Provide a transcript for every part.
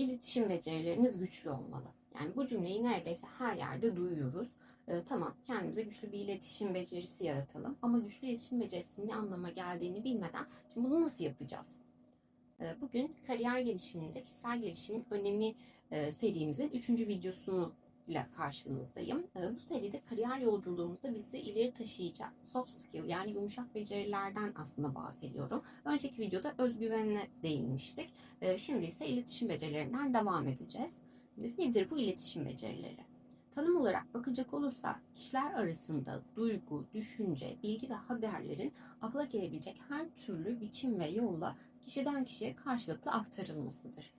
İletişim becerileriniz güçlü olmalı. Yani bu cümleyi neredeyse her yerde duyuyoruz. Ee, tamam kendimize güçlü bir iletişim becerisi yaratalım. Ama güçlü iletişim becerisinin ne anlama geldiğini bilmeden şimdi bunu nasıl yapacağız? Ee, bugün kariyer gelişiminde kişisel gelişimin önemi e, serimizin 3. videosunu ile karşınızdayım. Ee, Bu seride kariyer yolculuğumuzda bizi ileri taşıyacak soft skill yani yumuşak becerilerden aslında bahsediyorum. Önceki videoda özgüvenine değinmiştik. Ee, Şimdi ise iletişim becerilerinden devam edeceğiz. Nedir bu iletişim becerileri? Tanım olarak bakacak olursak kişiler arasında duygu, düşünce, bilgi ve haberlerin akla gelebilecek her türlü biçim ve yolla kişiden kişiye karşılıklı aktarılmasıdır.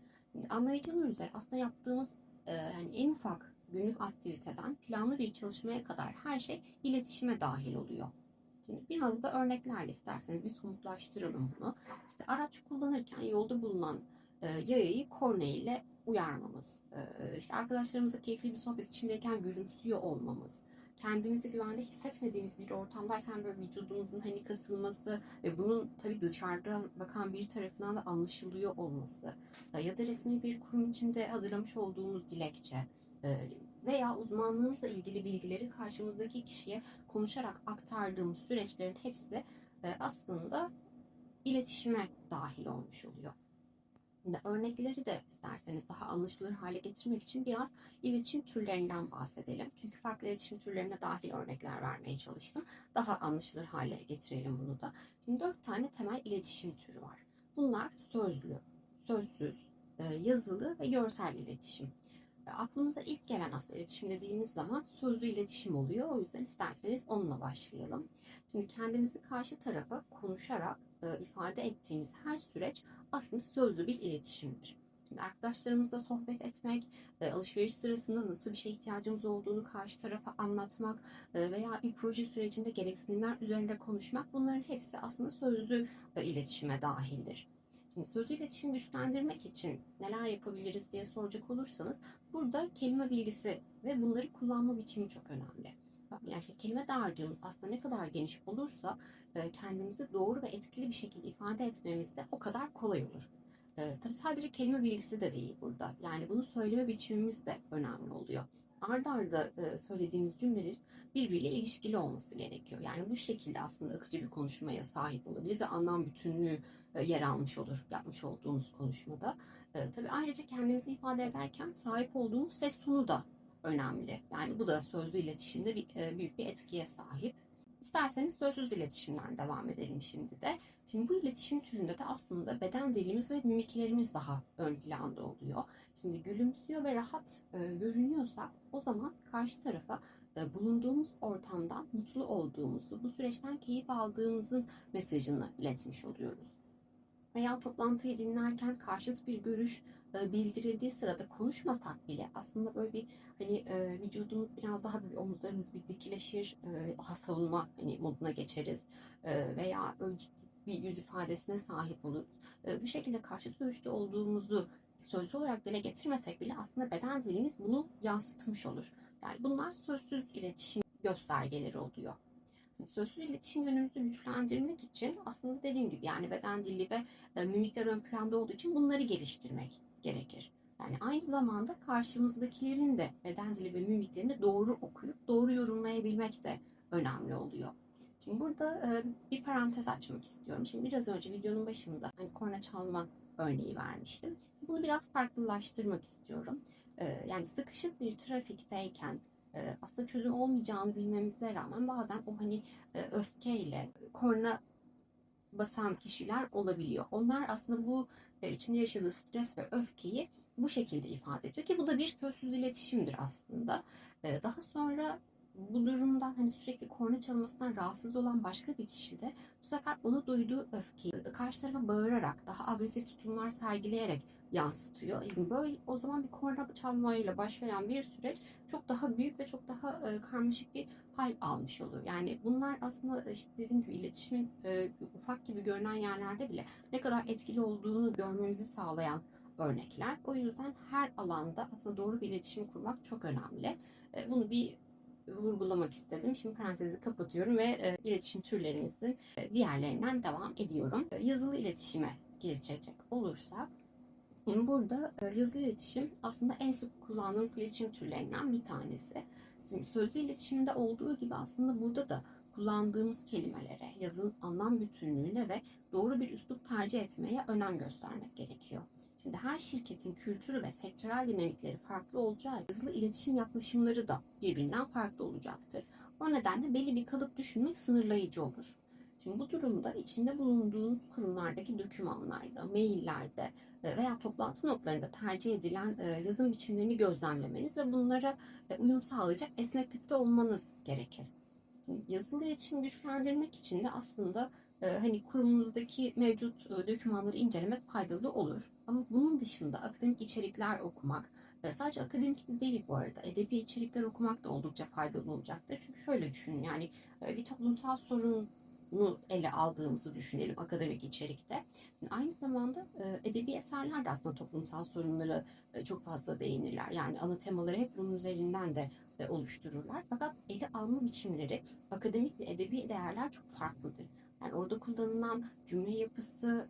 Anlayacağınız üzere aslında yaptığımız e, yani en ufak günlük aktiviteden planlı bir çalışmaya kadar her şey iletişime dahil oluyor. Şimdi biraz da örneklerle isterseniz bir somutlaştıralım bunu. İşte araç kullanırken yolda bulunan e, yayayı korna ile uyarmamız, e, işte arkadaşlarımızla keyifli bir sohbet içindeyken gülümsüyor olmamız, kendimizi güvende hissetmediğimiz bir ortamdayken böyle vücudumuzun hani kasılması ve bunun tabii dışarıdan bakan bir tarafından da anlaşılıyor olması ya da resmi bir kurum içinde hazırlamış olduğumuz dilekçe veya uzmanlığımızla ilgili bilgileri karşımızdaki kişiye konuşarak aktardığımız süreçlerin hepsi e, aslında iletişime dahil olmuş oluyor. Örnekleri de isterseniz daha anlaşılır hale getirmek için biraz iletişim türlerinden bahsedelim. Çünkü farklı iletişim türlerine dahil örnekler vermeye çalıştım. Daha anlaşılır hale getirelim bunu da. Şimdi dört tane temel iletişim türü var. Bunlar sözlü, sözsüz, e, yazılı ve görsel iletişim. E, Aklımıza ilk gelen aslında iletişim dediğimiz zaman sözlü iletişim oluyor. O yüzden isterseniz onunla başlayalım. Şimdi kendimizi karşı tarafa konuşarak e, ifade ettiğimiz her süreç aslında sözlü bir iletişimdir. Şimdi arkadaşlarımızla sohbet etmek, e, alışveriş sırasında nasıl bir şeye ihtiyacımız olduğunu karşı tarafa anlatmak veya bir proje sürecinde gereksinimler üzerinde konuşmak bunların hepsi aslında sözlü iletişime dahildir. Şimdi sözlü iletişimi güçlendirmek için neler yapabiliriz diye soracak olursanız burada kelime bilgisi ve bunları kullanma biçimi çok önemli. Yani şey, kelime dağarcığımız aslında ne kadar geniş olursa e, kendimizi doğru ve etkili bir şekilde ifade etmemiz de o kadar kolay olur. E, tabii sadece kelime bilgisi de değil burada. Yani bunu söyleme biçimimiz de önemli oluyor. Arda arda e, söylediğimiz cümleler birbiriyle ilişkili olması gerekiyor. Yani bu şekilde aslında akıcı bir konuşmaya sahip olabiliriz ve anlam bütünlüğü yer almış olur yapmış olduğumuz konuşmada. E, tabii ayrıca kendimizi ifade ederken sahip olduğumuz ses tonu da önemli. Yani bu da sözlü iletişimde bir, e, büyük bir etkiye sahip. İsterseniz sözsüz iletişimden devam edelim şimdi de. Şimdi bu iletişim türünde de aslında beden dilimiz ve mimiklerimiz daha ön planda oluyor. Şimdi gülümsüyor ve rahat e, görünüyorsak o zaman karşı tarafa e, bulunduğumuz ortamdan mutlu olduğumuzu, bu süreçten keyif aldığımızın mesajını iletmiş oluyoruz. Veya toplantıyı dinlerken karşıt bir görüş e, bildirildiği sırada konuşmasak bile aslında böyle bir hani e, vücudumuz biraz daha böyle omuzlarımız bir dikileşir, e, daha savunma hani moduna geçeriz veya böyle ciddi bir yüz ifadesine sahip oluruz. Bu şekilde karşıt görüşte olduğumuzu sözlü olarak dile getirmesek bile aslında beden dilimiz bunu yansıtmış olur. Yani bunlar sözsüz iletişim göstergeleri oluyor. Sözsüz iletişim yönümüzü güçlendirmek için aslında dediğim gibi yani beden dili ve e, mimikler ön planda olduğu için bunları geliştirmek gerekir. Yani aynı zamanda karşımızdakilerin de beden dili ve mimiklerini doğru okuyup doğru yorumlayabilmek de önemli oluyor. Şimdi burada e, bir parantez açmak istiyorum. Şimdi biraz önce videonun başında hani korna çalma örneği vermiştim. Bunu biraz farklılaştırmak istiyorum. E, yani sıkışık bir trafikteyken e, aslında çözüm olmayacağını bilmemize rağmen bazen o hani e, öfkeyle korna basan kişiler olabiliyor. Onlar aslında bu e, içinde yaşadığı stres ve öfkeyi bu şekilde ifade ediyor ki bu da bir sözsüz iletişimdir aslında. Daha sonra bu durumdan hani sürekli korna çalmasından rahatsız olan başka bir kişi de bu sefer onu duyduğu öfkeyi karşı tarafa bağırarak daha agresif tutumlar sergileyerek yansıtıyor. Yani böyle o zaman bir korna çalmayla başlayan bir süreç çok daha büyük ve çok daha e, karmaşık bir hal almış oluyor. Yani bunlar aslında işte dediğim gibi iletişimin e, ufak gibi görünen yerlerde bile ne kadar etkili olduğunu görmemizi sağlayan örnekler. O yüzden her alanda aslında doğru bir iletişim kurmak çok önemli. E, bunu bir vurgulamak istedim. Şimdi parantezi kapatıyorum ve e, iletişim türlerimizin e, diğerlerinden devam ediyorum. E, yazılı iletişime geçecek olursak burada e, yazılı iletişim aslında en sık kullandığımız iletişim türlerinden bir tanesi. Şimdi sözlü iletişimde olduğu gibi aslında burada da kullandığımız kelimelere, yazın anlam bütünlüğüne ve doğru bir üslup tercih etmeye önem göstermek gerekiyor. Şimdi her şirketin kültürü ve sektörel dinamikleri farklı olacağı yazılı iletişim yaklaşımları da birbirinden farklı olacaktır. O nedenle belli bir kalıp düşünmek sınırlayıcı olur. Şimdi bu durumda içinde bulunduğunuz kurumlardaki dokümanlarda, maillerde e, veya toplantı notlarında tercih edilen e, yazım biçimlerini gözlemlemeniz ve bunlara e, uyum sağlayacak esneklikte olmanız gerekir. Yazılı iletişimi güçlendirmek için de aslında hani kurumunuzdaki mevcut dokümanları incelemek faydalı olur. Ama bunun dışında akademik içerikler okumak, sadece akademik değil bu arada, edebi içerikler okumak da oldukça faydalı olacaktır. Çünkü şöyle düşünün yani bir toplumsal sorun ele aldığımızı düşünelim akademik içerikte. Aynı zamanda edebi eserler de aslında toplumsal sorunları çok fazla değinirler. Yani ana temaları hep bunun üzerinden de oluştururlar. Fakat ele alma biçimleri akademik ve edebi değerler çok farklıdır. Yani orada kullanılan cümle yapısı,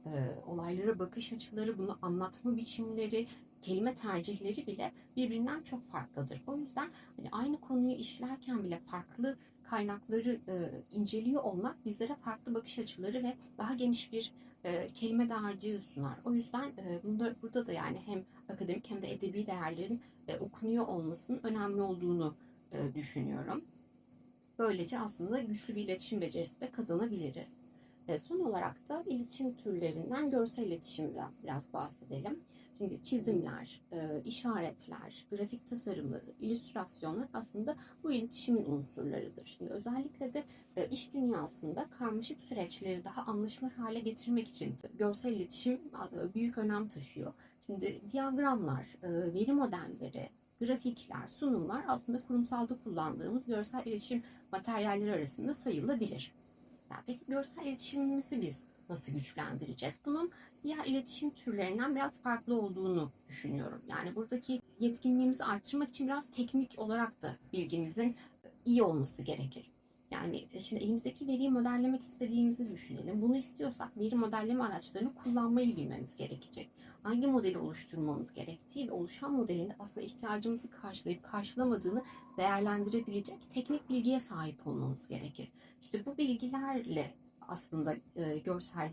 olaylara bakış açıları, bunu anlatma biçimleri, kelime tercihleri bile birbirinden çok farklıdır. O yüzden hani aynı konuyu işlerken bile farklı kaynakları e, inceliyor olmak bizlere farklı bakış açıları ve daha geniş bir e, kelime dağarcığı sunar. O yüzden e, bunda, burada da yani hem akademik hem de edebi değerlerin e, okunuyor olmasının önemli olduğunu e, düşünüyorum. Böylece aslında güçlü bir iletişim becerisi de kazanabiliriz. E, son olarak da iletişim türlerinden görsel iletişimden biraz bahsedelim. Şimdi çizimler, e, işaretler, grafik tasarımları, illüstrasyonlar aslında bu iletişimin unsurlarıdır. Şimdi özellikle de e, iş dünyasında karmaşık süreçleri daha anlaşılır hale getirmek için görsel iletişim e, büyük önem taşıyor. Şimdi diyagramlar, veri modelleri, grafikler, sunumlar aslında kurumsalda kullandığımız görsel iletişim materyalleri arasında sayılabilir. Yani peki görsel iletişimimizi biz nasıl güçlendireceğiz? Bunun diğer iletişim türlerinden biraz farklı olduğunu düşünüyorum. Yani buradaki yetkinliğimizi artırmak için biraz teknik olarak da bilgimizin iyi olması gerekir. Yani şimdi elimizdeki veriyi modellemek istediğimizi düşünelim. Bunu istiyorsak veri modelleme araçlarını kullanmayı bilmemiz gerekecek. Hangi modeli oluşturmamız gerektiği ve oluşan modelin de aslında ihtiyacımızı karşılayıp karşılamadığını değerlendirebilecek teknik bilgiye sahip olmamız gerekir. İşte bu bilgilerle aslında e, görsel e,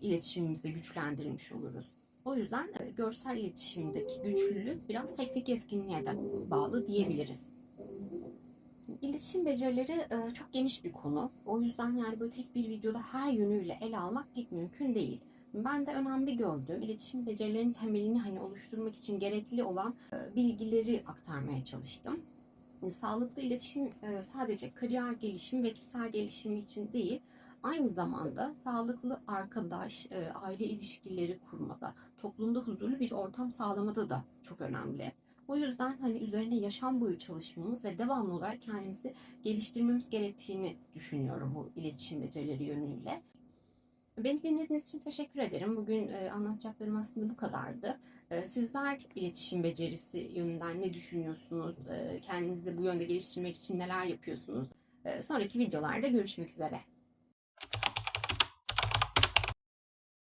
iletişimimizi güçlendirmiş oluruz. O yüzden e, görsel iletişimdeki güçlülük biraz teknik yetkinliğe de bağlı diyebiliriz. İletişim becerileri e, çok geniş bir konu. O yüzden yani böyle tek bir videoda her yönüyle ele almak pek mümkün değil. Ben de önemli gördüğüm iletişim becerilerinin temelini hani oluşturmak için gerekli olan e, bilgileri aktarmaya çalıştım. Sağlıklı iletişim e, sadece kariyer gelişimi ve kişisel gelişimi için değil, aynı zamanda sağlıklı arkadaş, e, aile ilişkileri kurmada, toplumda huzurlu bir ortam sağlamada da çok önemli. O yüzden hani üzerine yaşam boyu çalışmamız ve devamlı olarak kendimizi geliştirmemiz gerektiğini düşünüyorum bu iletişim becerileri yönüyle. Beni dinlediğiniz için teşekkür ederim. Bugün e, anlatacaklarım aslında bu kadardı. E, sizler iletişim becerisi yönünden ne düşünüyorsunuz? Kendinizi bu yönde geliştirmek için neler yapıyorsunuz? Sonraki videolarda görüşmek üzere.